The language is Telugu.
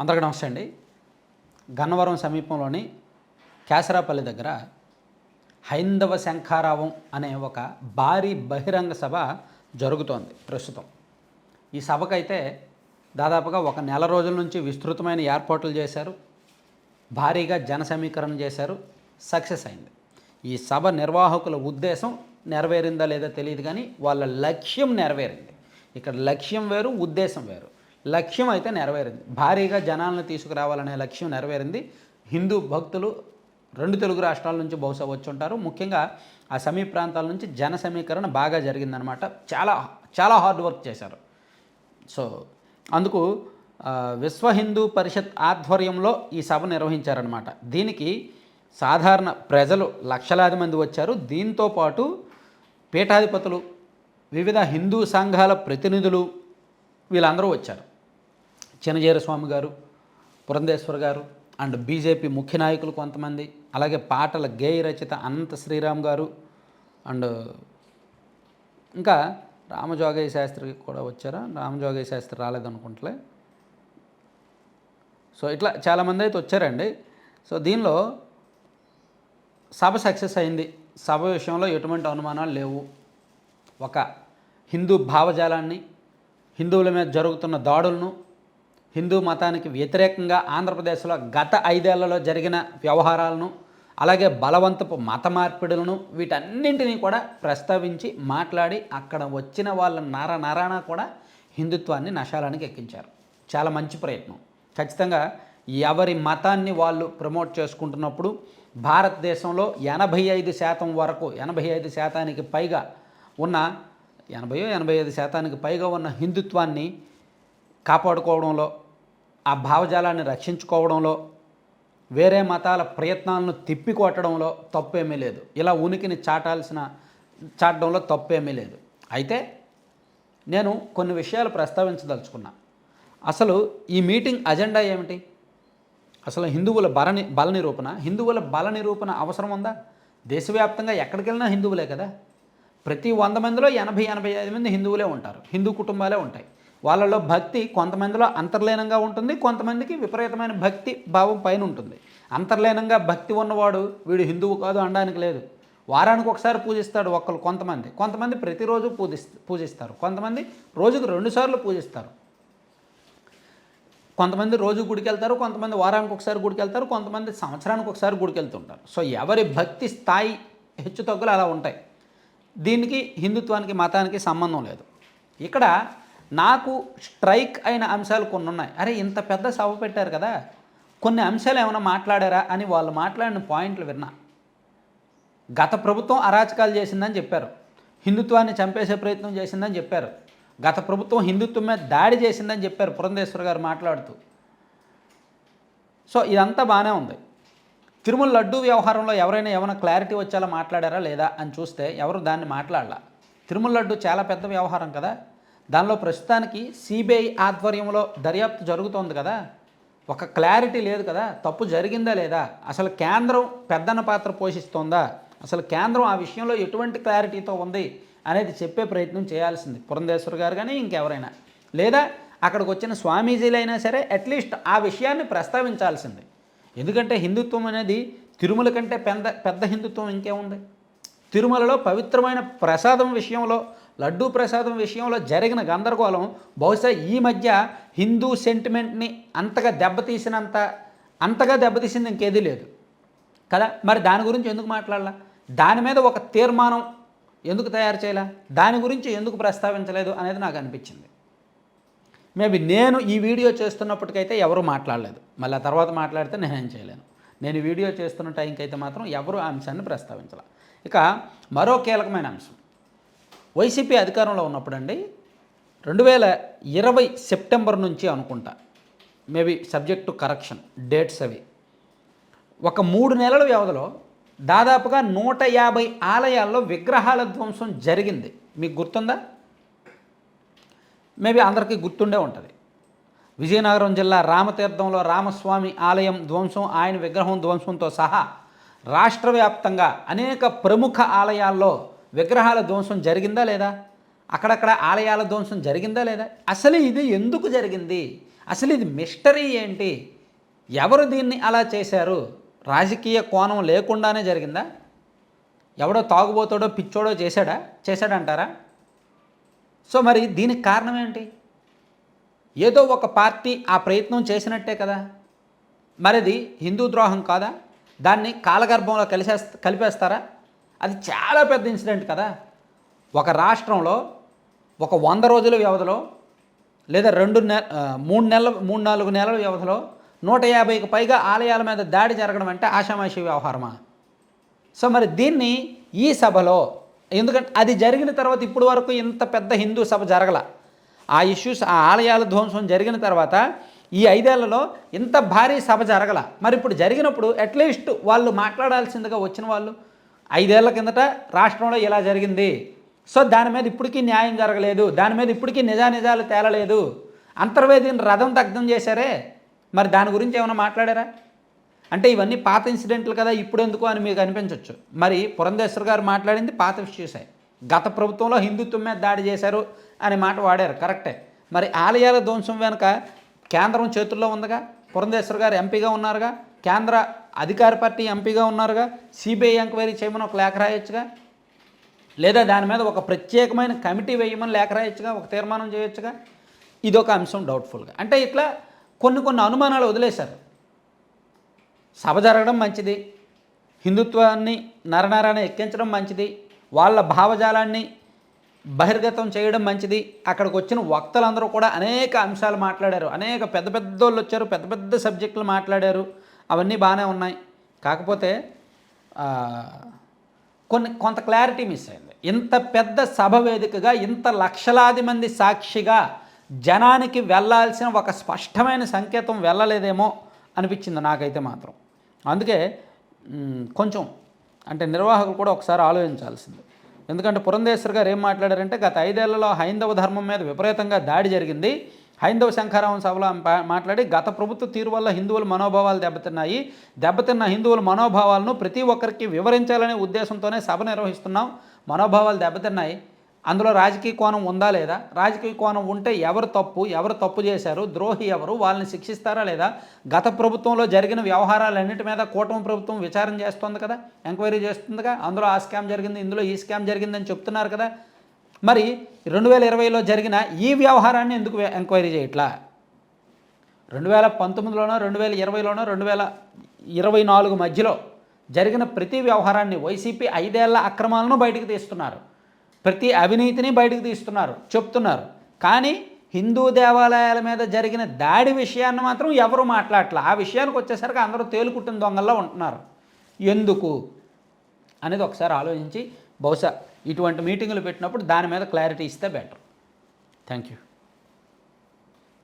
అందరికీ నమస్తే అండి. గన్నవరం సమీపంలోని కేసరాపల్లి దగ్గర హైందవ శంఖారావం అనే ఒక భారీ బహిరంగ సభ జరుగుతోంది ప్రస్తుతం. ఈ సభకైతే దాదాపుగా ఒక నెల రోజుల నుంచి విస్తృతమైన ఏర్పాట్లు చేశారు. భారీగా జన సమీకరణ చేశారు. సక్సెస్ అయింది. ఈ సభ నిర్వాహకుల ఉద్దేశం నెరవేరిందా లేదా తెలియదు కానీ వాళ్ళ లక్ష్యం నెరవేరింది. ఇక్కడ లక్ష్యం వేరు ఉద్దేశం వేరు. లక్ష్యం అయితే నెరవేరింది. భారీగా జనాలను తీసుకురావాలనే లక్ష్యం నెరవేరింది. హిందూ భక్తులు రెండు తెలుగు రాష్ట్రాల నుంచి బహుశా వచ్చి ఉంటారు ముఖ్యంగా ఆ సమీప ప్రాంతాల నుంచి జన సమీకరణ బాగా జరిగిందనమాట చాలా చాలా హార్డ్ వర్క్ చేశారు. సో అందుకు విశ్వ హిందూ పరిషత్ ఆధ్వర్యంలో ఈ సభ నిర్వహించారనమాట దీనికి సాధారణ ప్రజలు లక్షలాది మంది వచ్చారు. దీంతో పాటు పీఠాధిపతులు వివిధ హిందూ సంఘాల ప్రతినిధులు వీళ్ళందరూ వచ్చారు. చినజీరస్వామి గారు పురంధేశ్వర్ గారు అండ్ బీజేపీ ముఖ్య నాయకులు కొంతమంది అలాగే పాటల గేయ రచిత అనంత శ్రీరామ్ గారు అండ్ ఇంకా రామజోగయ్య శాస్త్రి కూడా వచ్చారా? రామజోగయ్య శాస్త్రి రాలేదనుకుంటలే సో ఇట్లా చాలామంది అయితే వచ్చారండి. సో దీనిలో సభ సక్సెస్ అయింది. సభ విషయంలో ఎటువంటి అనుమానాలు లేవు. ఒక హిందూ భావజాలాన్ని హిందువుల మీద జరుగుతున్న దాడులను హిందూ మతానికి వ్యతిరేకంగా ఆంధ్రప్రదేశ్లో గత ఐదేళ్ళలో జరిగిన వ్యవహారాలను అలాగే బలవంతపు మత మార్పిడులను వీటన్నింటినీ కూడా ప్రస్తావించి మాట్లాడి అక్కడ వచ్చిన వాళ్ళ నర నరాన కూడా హిందుత్వాన్ని నశాలానికి ఎక్కించారు. చాలా మంచి ప్రయత్నం. ఖచ్చితంగా ఎవరి మతాన్ని వాళ్ళు ప్రమోట్ చేసుకుంటున్నప్పుడు భారతదేశంలో ఎనభై ఐదు శాతం వరకు ఎనభై ఐదు శాతానికి పైగా ఉన్న ఎనభై ఎనభై ఐదు శాతానికి పైగా ఉన్న హిందుత్వాన్ని కాపాడుకోవడంలో ఆ భావజాలాన్ని రక్షించుకోవడంలో వేరే మతాల ప్రయత్నాలను తిప్పికొట్టడంలో తప్పేమీ లేదు. ఇలా ఉనికిని చాటాల్సిన చాటడంలో తప్పేమీ లేదు. అయితే నేను కొన్ని విషయాలు ప్రస్తావించదలుచుకున్నా. అసలు ఈ మీటింగ్ అజెండా ఏమిటి? అసలు హిందువుల బలని బల నిరూపణ హిందువుల బల నిరూపణ అవసరం ఉందా? దేశవ్యాప్తంగా ఎక్కడికి వెళ్ళినా హిందువులే కదా. ప్రతి వంద మందిలో ఎనభై ఎనభై ఐదు మంది హిందువులే ఉంటారు. హిందూ కుటుంబాలే ఉంటాయి. వాళ్ళలో భక్తి కొంతమందిలో అంతర్లీనంగా ఉంటుంది కొంతమందికి విపరీతమైన భక్తి భావం పైన ఉంటుంది. అంతర్లీనంగా భక్తి ఉన్నవాడు వీడు హిందువు కాదు అనడానికి లేదు. వారానికి ఒకసారి పూజిస్తాడు ఒక్కరు కొంతమంది. కొంతమంది ప్రతిరోజు పూజిస్ పూజిస్తారు. కొంతమంది రోజుకు రెండుసార్లు పూజిస్తారు. కొంతమంది రోజు గుడికి వెళ్తారు కొంతమంది వారానికి ఒకసారి గుడికి వెళ్తారు కొంతమంది సంవత్సరానికి ఒకసారి గుడికి వెళ్తుంటారు. సో ఎవరి భక్తి స్థాయి హెచ్చు తగ్గులు అలా ఉంటాయి. దీనికి హిందుత్వానికి మతానికి సంబంధం లేదు. ఇక్కడ నాకు స్ట్రైక్ అయిన అంశాలు కొన్ని ఉన్నాయి అరే ఇంత పెద్ద సభ పెట్టారు కదా కొన్ని అంశాలు ఏమైనా మాట్లాడారా అని వాళ్ళు మాట్లాడిన పాయింట్లు విన్నా. గత ప్రభుత్వం అరాచకాలు చేసిందని చెప్పారు. హిందుత్వాన్ని చంపేసే ప్రయత్నం చేసిందని చెప్పారు. గత ప్రభుత్వం హిందుత్వం మీద దాడి చేసిందని చెప్పారు పురంధేశ్వర్ గారు మాట్లాడుతూ. సో ఇదంతా బాగానే ఉంది. తిరుమల లడ్డూ వ్యవహారంలో ఎవరైనా ఏమైనా క్లారిటీ వచ్చేలా మాట్లాడారా లేదా అని చూస్తే ఎవరు దాన్ని మాట్లాడాల? తిరుమల లడ్డు చాలా పెద్ద వ్యవహారం కదా. దానిలో ప్రస్తుతానికి సిబిఐ ఆధ్వర్యంలో దర్యాప్తు జరుగుతోంది కదా. ఒక క్లారిటీ లేదు కదా. తప్పు జరిగిందా లేదా? అసలు కేంద్రం పెద్దన్న పాత్ర పోషిస్తోందా? అసలు కేంద్రం ఆ విషయంలో ఎటువంటి క్లారిటీతో ఉంది అనేది చెప్పే ప్రయత్నం చేయాల్సింది. పురంధేశ్వర్ గారు కానీ ఇంకెవరైనా. లేదా అక్కడికి వచ్చిన స్వామీజీలైనా సరే అట్లీస్ట్ ఆ విషయాన్ని ప్రస్తావించాల్సింది. ఎందుకంటే హిందుత్వం అనేది తిరుమల కంటే పెద్ద పెద్ద హిందుత్వం ఇంకేముంది? తిరుమలలో పవిత్రమైన ప్రసాదం విషయంలో లడ్డూ ప్రసాదం విషయంలో జరిగిన గందరగోళం బహుశా ఈ మధ్య హిందూ సెంటిమెంట్ని అంతగా దెబ్బతీసినంత అంతగా దెబ్బతీసింది ఇంకేదీ లేదు. కదా? మరి దాని గురించి ఎందుకు మాట్లాడాల? దాని మీద ఒక తీర్మానం ఎందుకు తయారు చేయాల? దాని గురించి ఎందుకు ప్రస్తావించలేదు అనేది నాకు అనిపించింది. మేబీ నేను ఈ వీడియో చేస్తున్నప్పటికైతే ఎవరు మాట్లాడలేదు. మళ్ళీ ఆ తర్వాత మాట్లాడితే నేనేం చేయలేను. నేను వీడియో చేస్తున్న టైంకి అయితే మాత్రం ఎవరు అంశాన్ని ప్రస్తావించాల. ఇక మరో కీలకమైన అంశం. వైసీపీ అధికారంలో ఉన్నప్పుడండి రెండు వేల ఇరవై సెప్టెంబర్ నుంచి అనుకుంటా మేబీ సబ్జెక్టు కరెక్షన్ డేట్స్ అవి. ఒక మూడు నెలల వ్యవధిలో దాదాపుగా నూట యాభై ఆలయాల్లో విగ్రహాల ధ్వంసం జరిగింది. మీకు గుర్తుందా? మేబీ అందరికీ గుర్తుండే ఉంటుంది. విజయనగరం జిల్లా రామతీర్థంలో రామస్వామి ఆలయం ధ్వంసం ఆయన విగ్రహం ధ్వంసంతో సహా రాష్ట్ర వ్యాప్తంగా అనేక ప్రముఖ ఆలయాల్లో విగ్రహాల ధ్వంసం జరిగిందా లేదా? అక్కడక్కడ ఆలయాల ధ్వంసం జరిగిందా లేదా? అసలు ఇది ఎందుకు జరిగింది? అసలు ఇది మిస్టరీ ఏంటి? ఎవరు దీన్ని అలా చేశారు? రాజకీయ కోణం లేకుండానే జరిగిందా? ఎవడో తాగుబోతాడో పిచ్చోడో చేశాడా? చేశాడంటారా? సో మరి దీనికి కారణం ఏంటి? ఏదో ఒక పార్టీ ఆ ప్రయత్నం చేసినట్టే కదా. మరిది హిందూ ద్రోహం కాదా? దాన్ని కాలగర్భంలో కలిసే కలిపేస్తారా? అది చాలా పెద్ద ఇన్సిడెంట్ కదా. ఒక రాష్ట్రంలో ఒక వంద రోజుల వ్యవధిలో లేదా రెండు నెల మూడు నెలల మూడు నాలుగు నెలల వ్యవధిలో నూట యాభైకి పైగా ఆలయాల మీద దాడి జరగడం అంటే ఆషామాషి వ్యవహారమా? సో మరి దీన్ని ఈ సభలో ఎందుకంటే అది జరిగిన తర్వాత ఇప్పుడు వరకు ఇంత పెద్ద హిందూ సభ జరగల. ఆ ఇష్యూస్ ఆ ఆలయాల ధ్వంసం జరిగిన తర్వాత ఈ ఐదేళ్ళలో ఇంత భారీ సభ జరగల. మరి ఇప్పుడు జరిగినప్పుడు అట్లీస్ట్ వాళ్ళు మాట్లాడాల్సిందిగా వచ్చిన వాళ్ళు ఐదేళ్ళ కిందట రాష్ట్రంలో ఇలా జరిగింది. సో దాని మీద ఇప్పటికీ న్యాయం జరగలేదు. దాని మీద ఇప్పటికీ నిజానిజాలు తేలలేదు. అంతర్వేదిని రథం దగ్ధం చేశారే? మరి దాని గురించి ఏమైనా మాట్లాడారా? అంటే ఇవన్నీ పాత ఇన్సిడెంట్లు కదా ఇప్పుడు ఎందుకు అని మీకు అనిపించవచ్చు మరి పురంధేశ్వర్ గారు మాట్లాడింది పాత విషయసాయి గత ప్రభుత్వంలో హిందుత్వం మీద దాడి చేశారు అనే మాట వాడారు. కరెక్టే. మరి ఆలయాల ధ్వంసం వెనుక కేంద్రం చేతుల్లో ఉందిగా? పురంధేశ్వర్ గారు ఎంపీగా ఉన్నారుగా? కేంద్ర అధికార పార్టీ ఎంపీగా ఉన్నారుగా? సిబిఐ ఎంక్వైరీ చేయమని ఒక లేఖ రాయొచ్చుగా? లేదా దాని మీద ఒక ప్రత్యేకమైన కమిటీ వేయమని లేఖ రాయొచ్చుగా? ఒక తీర్మానం చేయొచ్చుగా? ఇదొక అంశం డౌట్ఫుల్గా అంటే ఇట్లా కొన్ని కొన్ని అనుమానాలు వదిలేశారు. సభ జరగడం మంచిది. హిందుత్వాన్ని నరనరాన్ని ఎక్కించడం మంచిది. వాళ్ళ భావజాలాన్ని బహిర్గతం చేయడం మంచిది. అక్కడికి వచ్చిన వక్తలందరూ కూడా అనేక అంశాలు మాట్లాడారు. అనేక పెద్ద పెద్ద వాళ్ళు వచ్చారు పెద్ద పెద్ద సబ్జెక్టులు మాట్లాడారు. అవన్నీ బాగానే ఉన్నాయి. కాకపోతే కొన్ని కొంత క్లారిటీ మిస్ అయింది. ఇంత పెద్ద సభ వేదికగా ఇంత లక్షలాది మంది సాక్షిగా జనానికి వెళ్ళాల్సిన ఒక స్పష్టమైన సంకేతం వెళ్ళలేదేమో అనిపించింది నాకైతే మాత్రం. అందుకే కొంచెం అంటే నిర్వాహకులు కూడా ఒకసారి ఆలోచించాల్సింది. ఎందుకంటే పురంధేశ్వర్ గారు ఏం మాట్లాడారంటే గత ఐదేళ్ళలో హైందవ ధర్మం మీద విపరీతంగా దాడి జరిగింది. హైందవ శంఖారావం సభలో మాట్లాడి గత ప్రభుత్వ తీరు వల్ల హిందువుల మనోభావాలు దెబ్బతిన్నాయి. దెబ్బతిన్న హిందువుల మనోభావాలను ప్రతి ఒక్కరికి వివరించాలనే ఉద్దేశంతోనే సభ నిర్వహిస్తున్నాం. మనోభావాలు దెబ్బతిన్నాయి. అందులో రాజకీయ కోణం ఉందా లేదా? రాజకీయ కోణం ఉంటే ఎవరు తప్పు ఎవరు తప్పు చేశారు? ద్రోహి ఎవరు? వాళ్ళని శిక్షిస్తారా లేదా? గత ప్రభుత్వంలో జరిగిన వ్యవహారాలన్నిటి మీద కూటమి ప్రభుత్వం విచారణ చేస్తుంది కదా? ఎంక్వైరీ చేస్తుందిగా? అందులో ఆ స్కామ్ జరిగింది ఇందులో ఈ స్కామ్ జరిగిందని చెప్తున్నారు కదా? మరి రెండు వేల ఇరవైలో జరిగిన ఈ వ్యవహారాన్ని ఎందుకు ఎంక్వైరీ చేయట్లా? రెండు వేల పంతొమ్మిదిలోనో రెండు వేల ఇరవైలోనో రెండు వేల ఇరవై నాలుగు మధ్యలో జరిగిన ప్రతి వ్యవహారాన్ని వైసీపీ ఐదేళ్ళ అక్రమాలను బయటకు తీస్తున్నారు. ప్రతి అవినీతిని బయటకు తీస్తున్నారు చెప్తున్నారు. కానీ హిందూ దేవాలయాల మీద జరిగిన దాడి విషయాన్ని మాత్రం ఎవరు మాట్లాడట్లా? ఆ విషయానికి వచ్చేసరికి అందరూ తేలుకుట్టిన దొంగల్లో ఉంటున్నారు. ఎందుకు? అనేది ఒకసారి ఆలోచించి బహుశా ఇటువంటి మీటింగులు పెట్టినప్పుడు దాని మీద క్లారిటీ ఇస్తే బెటర్. Thank you.